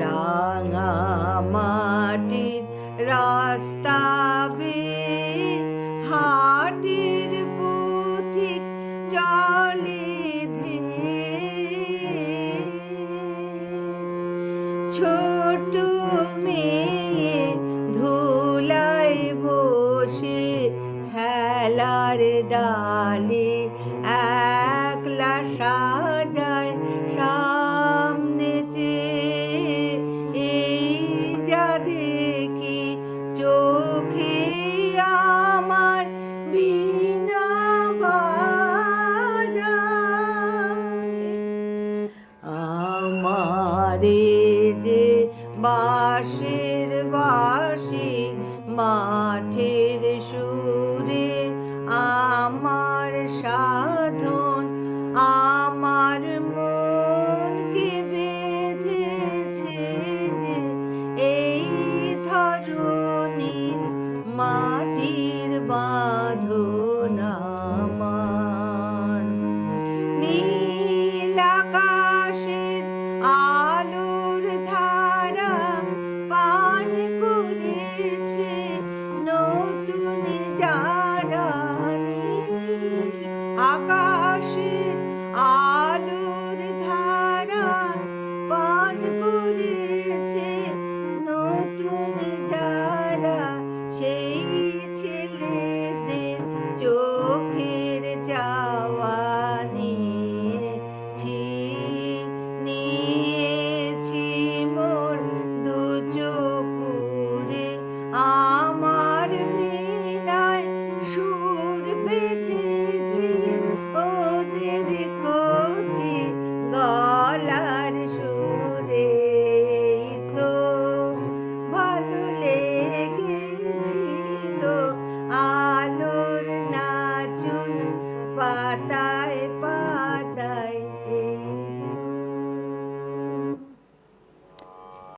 রাঙা মাটির রাস্তা বে হাটের পথিক জলে ধে ছো আমারে যে বাঁশের বাঁশি মাঠের সুর যাও bye.